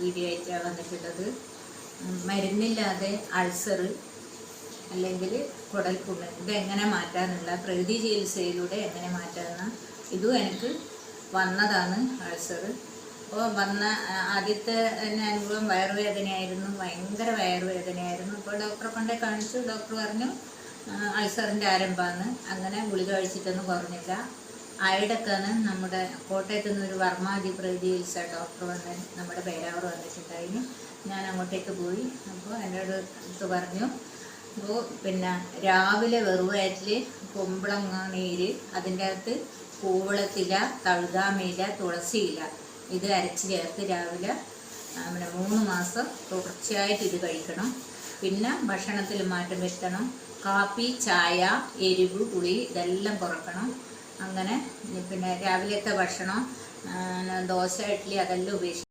Video ആയിട്ടാണ് വന്നിട്ടുള്ളത് മരുന്നില്ലാതെ ulcer അല്ലെങ്കിൽ കുടൽപ്പുണ്ണ് ഇതെങ്ങനെ മാറ്റാനുള്ള പ്രകൃതി ചികിത്സയിലൂടെ എങ്ങനെ മാറ്റാമെന്ന ഇതും എനിക്ക് വന്നതാണ് അൾസർ. അപ്പോൾ വന്ന ആദ്യത്തെ തന്നെ അനുഭവം വയറുവേദനയായിരുന്നു ഭയങ്കര വയറുവേദനയായിരുന്നു. അപ്പോൾ ഡോക്ടറെ കൊണ്ടേ കാണിച്ചു ഡോക്ടർ പറഞ്ഞു അൾസറിന്റെ ആരംഭമാണ്. അങ്ങനെ ഗുളിക കഴിച്ചിട്ടൊന്നും കുറഞ്ഞില്ല. ആയിടക്കാണ് നമ്മുടെ കോട്ടയത്ത് നിന്ന് ഒരു വർമാജി പ്രകൃതി ചികിത്സ ഡോക്ടർ വന്ന് നമ്മുടെ പേരാവർ വന്നിട്ടുണ്ടായിരുന്നു. ഞാൻ അങ്ങോട്ടേക്ക് പോയി. അപ്പോൾ എന്നോട് അടുത്ത് പറഞ്ഞു അപ്പോൾ പിന്നെ രാവിലെ വെറുവയറ്റിൽ കുമ്പളങ്ങ നീര് അതിന്റെ അകത്ത് കൂവളത്തില തുളസി തുളസിയില ഇത് അരച്ച് ചേർത്ത് രാവിലെ പിന്നെ മൂന്ന് മാസം തുടർച്ചയായിട്ട് ഇത് കഴിക്കണം. പിന്നെ ഭക്ഷണത്തിൽ മാറ്റം വരുത്തണം. കാപ്പി ചായ എരിവ് പുളി ഇതെല്ലാം കുറക്കണം. അങ്ങനെ പിന്നെ രാവിലത്തെ ഭക്ഷണം ദോശ ഇഡ്ഡലി അതെല്ലാം ഉപേക്ഷിക്കണം